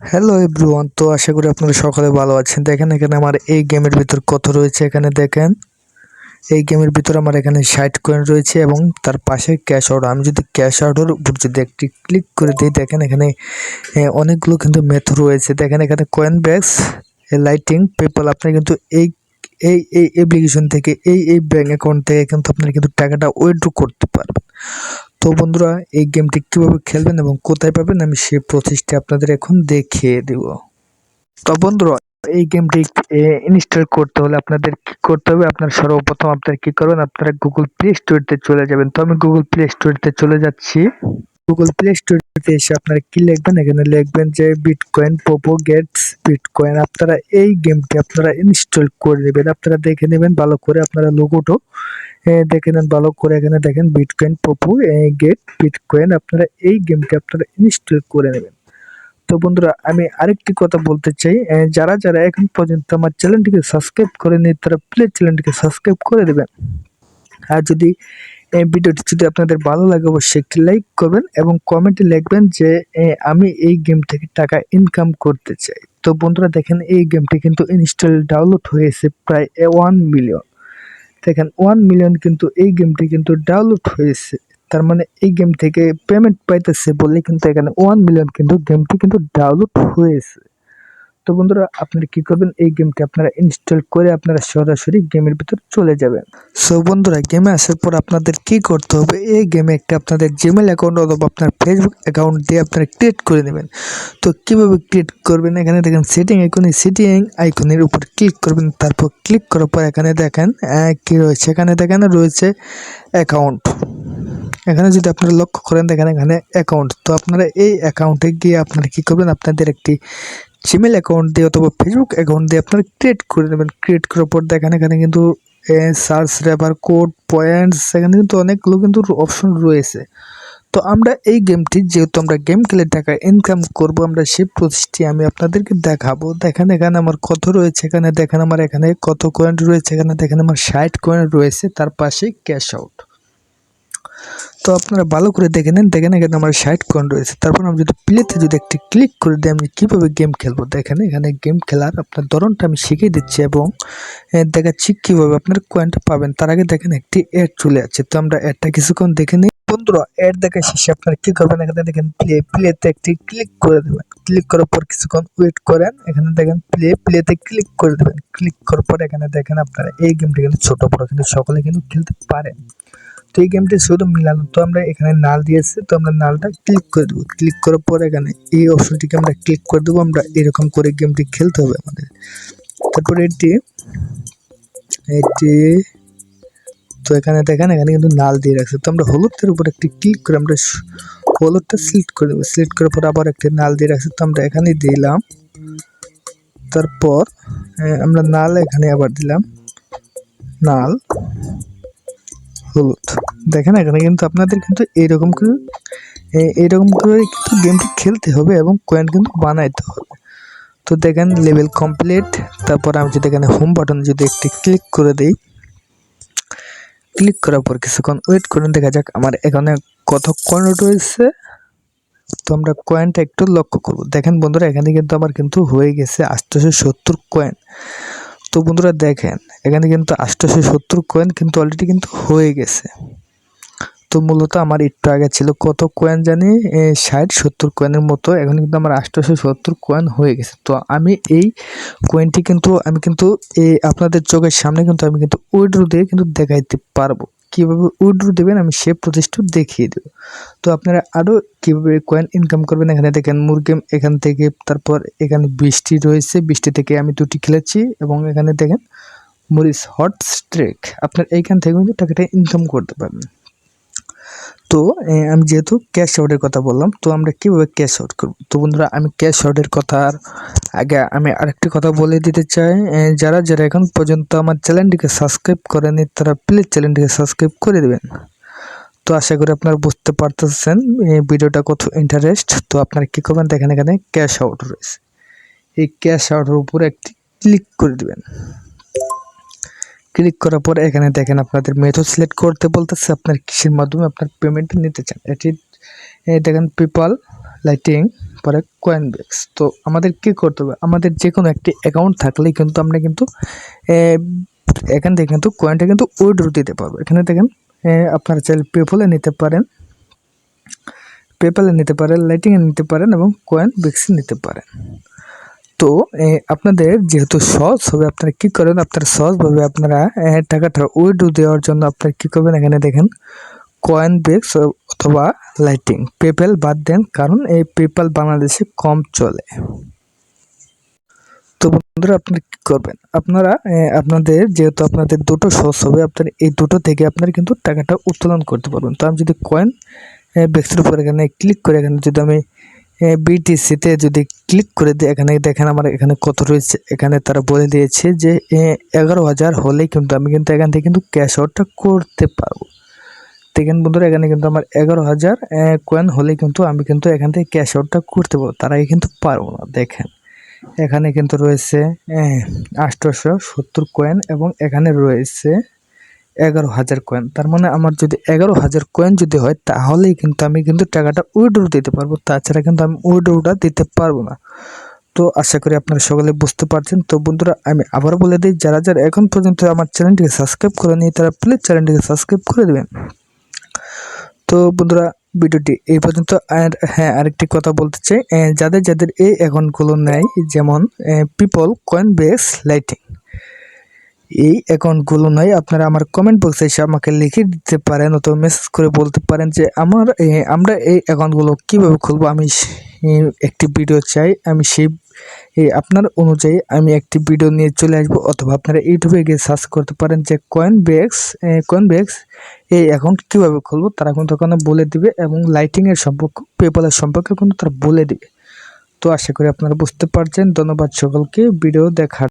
Hello everyone তো আশা করি আপনারা সকলে ভালো আছেন। দেখেন এখানে আমার এই গেমের ভিতর কত রয়েছে এখানে দেখেন। এই গেমের ভিতর আমার এখানে ষাট কয়েন রয়েছে এবং তার পাশে ক্যাশ অর্ডার আমি যদি ক্যাশ অর্ডার উপর যদি একটি ক্লিক করে দিই, দেখেন এখানে অনেকগুলো কিন্তু মেথ রয়েছে। দেখেন এখানে কয়েন ব্যাগস লাইটিং পেপাল আপনি কিন্তু এই এই এই অ্যাপ্লিকেশন থেকে, এই এই ব্যাঙ্ক অ্যাকাউন্ট থেকে কিন্তু আপনারা কিন্তু টাকাটা উইথড্র করতে পারবেন। তো বন্ধুরা, এই গেমটি কীভাবে খেলবেন এবং কোথায় পাবেন আমি সেই প্রসেসটি আপনাদের এখন দেখিয়ে দেব। তো বন্ধুরা, এই গেমটি ইনস্টল করতে হলে আপনাদের কি করতে হবে? আপনার সর্বপ্রথম আপনারা কি করবেন? আপনারা গুগল প্লে স্টোরতে চলে যাবেন। তো আমি গুগল প্লে স্টোরতে চলে যাচ্ছি। গুগল প্লে স্টোরতে এসে আপনারা কি লিখবেন? এখানে লিখবেন যে বিটকয়েন পোপো গেটস বিটকয়েন আপনারা এই গেমটি আপনারা ইনস্টল করে নেবেন। আপনারা দেখে নেবেন, ভালো করে আপনারা লোগোটো দেখে নেন, ভালো করে এখানে দেখেন বিটকয়েন পপু গেট বিটকয়েন আপনারা এই গেমটি আপনারা ইনস্টল করে নেবেন। তো বন্ধুরা, আমি আরেকটি কথা বলতে চাই। যারা যারা এখন পর্যন্ত আমার চ্যানেলটিকে সাবস্ক্রাইব করেনি তারা প্লিজ চ্যানেলটিকে সাবস্ক্রাইব করে দেবেন। আর যদি এই ভিডিওটি যদি আপনাদের ভালো লাগে, অবশ্যই একটি লাইক করবেন এবং কমেন্টে লিখবেন যে আমি এই গেম থেকে টাকা ইনকাম করতে চাই। তো বন্ধুরা, দেখেন এই গেমটি কিন্তু ইনস্টল ডাউনলোড হয়েছে প্রায় ওয়ান মিলিয়ন দেখেন ওয়ান মিলিয়ন কিন্তু এই গেমটি কিন্তু ডাউনলোড হয়েছে। তার মানে এই গেম থেকে পেমেন্ট পাইতেছে বলে কিন্তু এখানে ওয়ান মিলিয়ন কিন্তু গেমটি কিন্তু ডাউনলোড হয়েছে। তো বন্ধুরা, আপনারা কি করবেন? এই গেমটি আপনারা ইনস্টল করে আপনারা সরাসরি গেমের ভিতর চলে যাবেন। সো বন্ধুরা গেমে আসার পর আপনাদের কি করতে হবে? এই গেমে একটা আপনাদের জিমেল অ্যাকাউন্ট অথবা আপনার ফেসবুক অ্যাকাউন্ট দিয়ে আপনারা ক্রিয়েট করে নেবেন। তো কীভাবে ক্রিয়েট করবেন? এখানে দেখেন সেটিং আইকনে সেটিং আইকনের উপর ক্লিক করবেন। তারপর ক্লিক করার পর এখানে দেখেন কি রয়েছে? এখানে দেখেন, রয়েছে অ্যাকাউন্ট এখানে যদি আপনারা লক্ষ্য করেন, দেখেন এখানে অ্যাকাউন্ট তো আপনারা এই অ্যাকাউন্টে গিয়ে আপনারা কী করবেন? আপনাদের একটি জিমেল অ্যাকাউন্ট দিয়ে অথবা ফেসবুক অ্যাকাউন্ট দিয়ে আপনারা ক্রিয়েট করে নেবেন। ক্রিয়েট করার পর দেখেন, এখানে কিন্তু সার্চ রেফার কোড পয়েন্টস এখানে কিন্তু অনেকগুলো কিন্তু অপশন রয়েছে। তো আমরা এই গেমটি যেহেতু আমরা গেম খেলে টাকা ইনকাম করব, আমরা সেই প্রসেসটি আমি আপনাদেরকে দেখাবো। দেখেন, এখানে আমার কত রয়েছে, এখানে দেখেন আমার এখানে কত কয়েন রয়েছে, এখানে দেখেন আমার ষাট কয়েন রয়েছে, তার পাশে ক্যাশ আউট তো আপনারা ভালো করে দেখে নেন দেখেন এখানে আমার ষাট কয়েন রয়েছে। তারপর আমি যদি প্লেতে যদি একটি ক্লিক করে দিই, আমি কীভাবে গেম খেলব? দেখেন, এখানে গেম খেলার আপনার ধরনটা আমি শিখিয়ে দিচ্ছি এবং দেখাচ্ছি কীভাবে আপনার কয়েনটা পাবেন। তার আগে দেখেন একটি অ্যাড চলে আছে তো আমরা অ্যাডটা কিছুক্ষণ দেখে নিই। বন্ধুরা অ্যাড দেখা শেষে আপনারা কী করবেন? এখানে দেখেন প্লে প্লেতে একটি ক্লিক করে দেবেন। ক্লিক করার পর কিছুক্ষণ ওয়েট করেন। এখানে দেখেন প্লে প্লেতে ক্লিক করে দেবেন। ক্লিক করার পর এখানে দেখেন আপনারা এই গেমটি কিন্তু ছোটো, বড়ো কিন্তু সকলে কিন্তু খেলতে পারেন। তো এই গেমটি শুধু মিলানো। তো আমরা এখানে নাল দিয়েছি, তো আমরা নালটা ক্লিক করে দেবো। ক্লিক করার পর এখানে এই অপশনটিকে আমরা ক্লিক করে দেবো, আমরা এরকম করে গেমটি খেলতে হবে আমাদের। তারপরে এটি এটি, তো এখানে দেখেন, এখানে কিন্তু নাল দিয়ে রাখছে। তো আমরা হলুদের উপর একটি ক্লিক করে আমরা হলুদটা সিলেক্ট করে দেবো। সিলেক্ট করার পর আবার একটি নাল দিয়ে রাখছে, তো আমরা এখানেই দিলাম। তারপর আমরা নাল এখানে আবার দিলাম। নাল। হলুদ। দেখেন, এখানে কিন্তু আপনাদের কিন্তু এইরকম করে এইরকম করে কিন্তু গেমটি খেলতে হবে এবং কয়েন কিন্তু বানাইতে হবে। তো দেখেন লেভেল কমপ্লিট তারপর আমি যদি এখানে হোম বাটন যদি একটি ক্লিক করে দিই ক্লিক করার পর কিছুক্ষণ ওয়েট করুন, দেখা যাক আমার এখানে কত কয়েন রয়েছে। তো আমরা কয়েনটা একটু লক্ষ্য করব। দেখেন বন্ধুরা, এখানে কিন্তু আমার কিন্তু হয়ে গেছে আটশোশো সত্তর কয়েন তো বন্ধুরা দেখেন, এখানে কিন্তু আষ্টশো সত্তর কয়েন কিন্তু অলরেডি কিন্তু হয়ে গেছে। তো মূলত আমার একটু আগে ছিল, কত কয়েন জানি? ষাট, সত্তর কয়েনের মতো, এখন কিন্তু আমার আষ্টশো সত্তর কয়েন হয়ে গেছে। তো আমি এই কয়েনটি কিন্তু, আমি কিন্তু এই আপনাদের চোখের সামনে কিন্তু আমি কিন্তু উইড্রো দিয়ে কিন্তু দেখাইতে পারব। কীভাবে উইড্রো দেবেন আমি সে প্রচেষ্টা দেখিয়ে দেব। তো আপনারা আরও কীভাবে কয়েন ইনকাম করবেন এখানে দেখেন মুরগেম এখান থেকে তারপর এখানে বৃষ্টি রয়েছে, বৃষ্টি থেকে আমি দুটি খেলেছি এবং এখানে দেখেন মরিস হট স্ট্রেক। আপনার এইখান থেকে কিন্তু টাকাটা ইনকাম করতে পারবেন। তো আমি যেহেতু ক্যাশ আউটের কথা বললাম, তো আমরা কীভাবে ক্যাশ আউট করব? তো বন্ধুরা, আমি ক্যাশ আউটের কথার আগে আমি আরেকটি কথা বলে দিতে চাই। যারা যারা এখন পর্যন্ত আমার চ্যানেলটিকে সাবস্ক্রাইব করেনি তারা প্লিজ চ্যানেলটিকে সাবস্ক্রাইব করে দেবেন। তো আশা করি আপনারা বুঝতে পারতেছেন ভিডিওটা কত ইন্টারেস্ট তো আপনারা কী করবেন, দেখেন এখানে ক্যাশ আউট রয়েছে। এই ক্যাশ আউটের উপরে একটি ক্লিক করে দেবেন। ক্লিক করার পর এখানে দেখেন আপনাদের মেথড সিলেক্ট করতে বলতেছে আপনার কিসের মাধ্যমে আপনার পেমেন্ট নিতে চান এটি দেখেন পেপাল লাইটিং পরে কয়েন বেক্স তো আমাদের কি করতে হবে? আমাদের যে কোনো একটি অ্যাকাউন্ট থাকলেই কিন্তু আমরা কিন্তু এখান থেকে কিন্তু কয়েনটা কিন্তু উইড্রো দিতে পারব। এখানে দেখেন আপনারা চাইলে পেপলে নিতে পারেন। পেপ্যালে নিতে পারেন লাইটিংয়ে নিতে পারেন এবং কয়েন বেক্সে নিতে পারেন। তো আপনাদের যেহেতু সহজ হবে, আপনারা কী করেন? আপনারা সহজভাবে আপনারা টাকাটা উইড্রো দেওয়ার জন্য আপনারা কী করবেন? এখানে দেখেন কয়েন বেক্স অথবা লাইটিং পেপ্যাল বাদ দেন, কারণ এই পেপ্যাল বাংলাদেশে কম চলে। তো বন্ধুরা, আপনারা কী করবেন? আপনারা আপনাদের যেহেতু আপনাদের দুটো সহজ হবে, আপনার এই দুটো থেকে আপনারা কিন্তু টাকাটা উত্তোলন করতে পারবেন। তো আমি যদি কয়েন বেক্সের উপর এখানে ক্লিক করে এখানে যদি আমি বিটিসিতে যদি ক্লিক করে দিই এখানে দেখেন আমার এখানে কত রয়েছে। এখানে তারা বলে দিয়েছে যে এগারো হাজার হলেই কিন্তু আমি কিন্তু এখান থেকে কিন্তু ক্যাশ আউটটা করতে পারব। দেখেন বন্ধুরা, এখানে কিন্তু আমার এগারো হাজার কয়েন হলেই কিন্তু আমি কিন্তু এখান থেকে ক্যাশ আউটটা করতে পারব, তার কিন্তু পারব না। দেখেন, এখানে কিন্তু রয়েছে আষ্টশো সত্তর কয়েন এবং এখানে রয়েছে এগারো হাজার কয়েন তার মানে আমার যদি এগারো হাজার কয়েন যদি হয়, তাহলেই কিন্তু আমি কিন্তু টাকাটা উইড্রো দিতে পারব। তাছাড়া কিন্তু আমি উইড্রোটা দিতে পারব না। তো আশা করি আপনারা সকলে বুঝতে পারছেন। তো বন্ধুরা, আমি আবার বলে দিই, যারা যারা এখন পর্যন্ত আমার চ্যানেলটিকে সাবস্ক্রাইব করে করেনি, তারা প্লিজ চ্যানেলটিকে সাবস্ক্রাইব করে দেবেন। তো বন্ধুরা, ভিডিওটি এই পর্যন্ত। আর হ্যাঁ আরেকটি কথা বলতে চাই। যাদের যাদের এই অ্যাকাউন্টগুলো নেয় যেমন পিপল কয়েন বেস লাইটিং এই অ্যাকাউন্টগুলো নয় আপনারা আমার কমেন্ট বক্সে এসে আমাকে লিখে দিতে পারেন অথবা মেসেজ করে বলতে পারেন যে আমার আমরা এই অ্যাকাউন্টগুলো কীভাবে খুলবো? আমি একটি ভিডিও চাই, আমি সেই আপনার অনুযায়ী আমি একটি ভিডিও নিয়ে চলে আসব অথবা আপনারা ইউটিউবে গিয়ে সার্চ করতে পারেন যে কয়েন বেক্স কয়েন বেক্স এই অ্যাকাউন্ট কীভাবে খুলবো, তারা কিন্তু ওখানে বলে দিবে এবং লাইটিংয়ের সম্পর্ক পেপালের সম্পর্কে কিন্তু তারা বলে দিবে। তো আশা করি আপনারা বুঝতে পারছেন। ধন্যবাদ সকলকে। ভিডিও দেখার